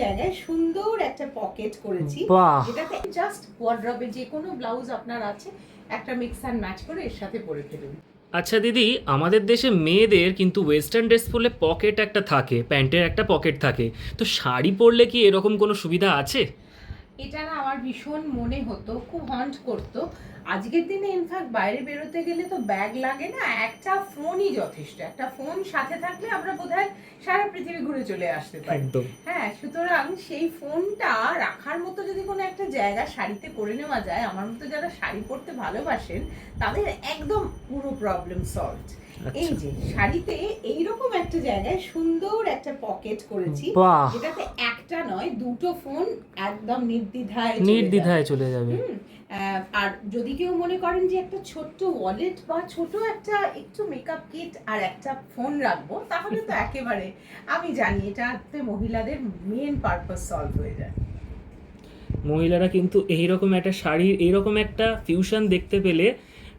জায়গায় সুন্দর একটা পকেট করেছি। জাস্ট ওয়ার্ড্রবে যে কোনো ব্লাউজ আপনার আছে একটা মিক্স অ্যান্ড ম্যাচ করে এর সাথে পরে ফেলুন। আচ্ছা দিদি আমাদের দেশে মেয়েদের কিন্তু ওয়েস্টার্ন ড্রেস পরলে পকেট একটা থাকে প্যান্টের একটা পকেট থাকে। তো শাড়ি পরলে কি এরকম কোনো সুবিধা আছে? এটা না আমার ভীষণ মনে হতো খুব হন্ট করতো। আজকের দিনে ইনফ্যাক্ট বাইরে বেরোতে গেলে তো ব্যাগ লাগে না একটা ফোনই যথেষ্ট। একটা ফোন সাথে থাকলে আমরা বোধহয় সারা পৃথিবী ঘুরে চলে আসতে পারি। হ্যাঁ সুতরাং সেই ফোনটা রাখার মতো যদি কোনো একটা জায়গা শাড়িতে করে নেওয়া যায় আমার মতো যারা শাড়ি পরতে ভালোবাসেন তাদের একদম পুরো প্রবলেম সলভ এই আচ্ছা যে শাড়িতে এইরকম একটা জায়গায় সুন্দর একটা পকেট করেছি যেটাতে একটা নয় দুটো ফোন একদম নির্দ্বিধায় চলে নির্দ্বিধায় চলে যাবে। আর যদি কেউ মনে করেন যে একটা ছোট্ট ওয়ালেট বা ছোট একটা একটু মেকআপ কিট আর একটা ফোন রাখব, তাহলে তো একেবারে আমি জানি এটাতে মহিলাদের মেন পারপাস সলভ হয়ে যায়। মহিলারা কিন্তু এইরকম একটা শাড়ির, এইরকম একটা ফিউশন দেখতে পেলে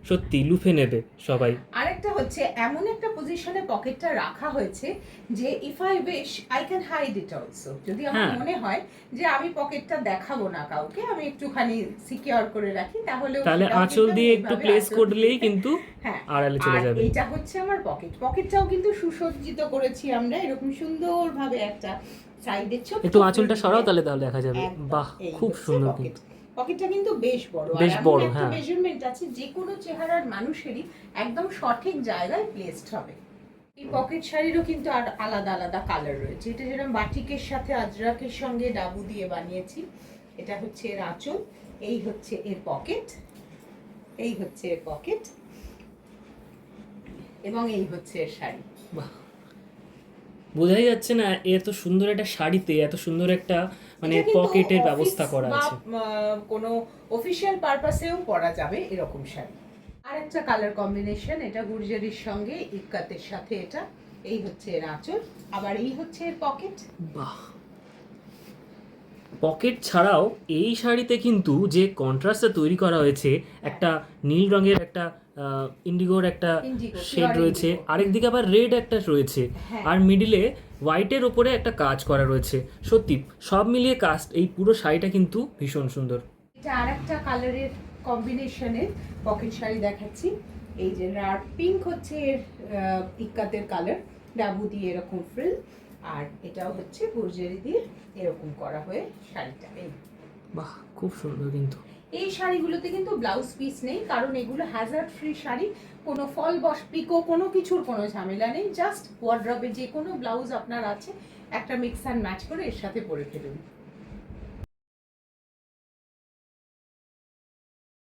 সত্যি লুফে নেবে সবাই। আরেকটা হচ্ছে এমন একটা পজিশনে পকেটটা রাখা হয়েছে যে if I wish I can hide it also যদি আমার হ্যাঁ। মনে হয় যে আমি পকেটটা দেখাবো না কাউকে আমি একটুখানি সিকিউর করে রাখি তাহলে তাহলে আঁচল দিয়ে একটু প্লেস করলেই কিন্তু হ্যাঁ আড়ালে চলে যাবে। এটা হচ্ছে আমার পকেট পকেটটাও কিন্তু সুসজ্জিত করেছি আমরা এরকম সুন্দরভাবে একটা সাইডে ছোট একটু আঁচলটা সরাও তাহলে তাহলে দেখা যাবে। বাহ খুব সুন্দর। কিন্তু। পকেটটা কিন্তু বেশ বড় বেশ বড়, হ্যাঁ। মেজারমেন্ট আছে যে কোনো চেহারার মানুষেরই একদম সঠিক জায়গায় প্লেসড হবে। এই পকেট শাড়িরও কিন্তু আর আলাদা আলাদা কালার রয়েছে। এটা যেরকম বাটিকের সাথে আজরাকের সঙ্গে ডাবু দিয়ে বানিয়েছি এটা হচ্ছে এর আঁচল এই হচ্ছে এর পকেট এই হচ্ছে এর পকেট এবং এই হচ্ছে এর শাড়ি। বাহ। বোঝাই যাচ্ছে না এত সুন্দর একটা শাড়িতে এত সুন্দর একটা মানে পকেটের ব্যবস্থা করা আছে। কোনো অফিসিয়াল পারপাসেও পরা যাবে এরকম শাড়ি। আর একটা কালার কম্বিনেশন এটা গুর্জারির সঙ্গে ইক্কাতের সাথে এটা। এই হচ্ছে এর আঁচল আবার এই হচ্ছে এর পকেট বাহ। পকেট ছাড়াও এই শাড়িতে কিন্তু যে কন্ট্রাস্টটা তৈরি করা হয়েছে একটা নীল রঙের একটা ইন্ডিগোর একটা শেড রয়েছে। আরেকদিকে আবার রেড একটা রয়েছে। হ্যাঁ। আর মিডিলে হোয়াইটের ওপরে একটা কাজ করা রয়েছে। সত্যি সব মিলিয়ে কাস্ট এই পুরো শাড়িটা কিন্তু ভীষণ সুন্দর। এটা আর একটা কালারের কম্বিনেশনের পকেট শাড়ি দেখাচ্ছি। এই যে রার পিঙ্ক হচ্ছে এর ইক্কাতের কালার ডাবু দিয়ে এরকম ফ্রিল আর এটাও হচ্ছে গুর্জারি দিয়ে এরকম করা হয়ে শাড়িটা। এই। বাহ খুব সুন্দর কিন্তু। এই শাড়িগুলোতে কিন্তু ব্লাউজ পিস নেই, কারণ এগুলো হ্যাজার্ড ফ্রি শাড়ি। কোনো ফল বস পিকো কোনো কিছুর কোনো ঝামেলা নেই। জাস্ট ওয়ার্ড্রপে যে কোনো ব্লাউজ আপনার আছে, একটা মিক্স অ্যান্ড ম্যাচ করে এর সাথে পরে ফেলুন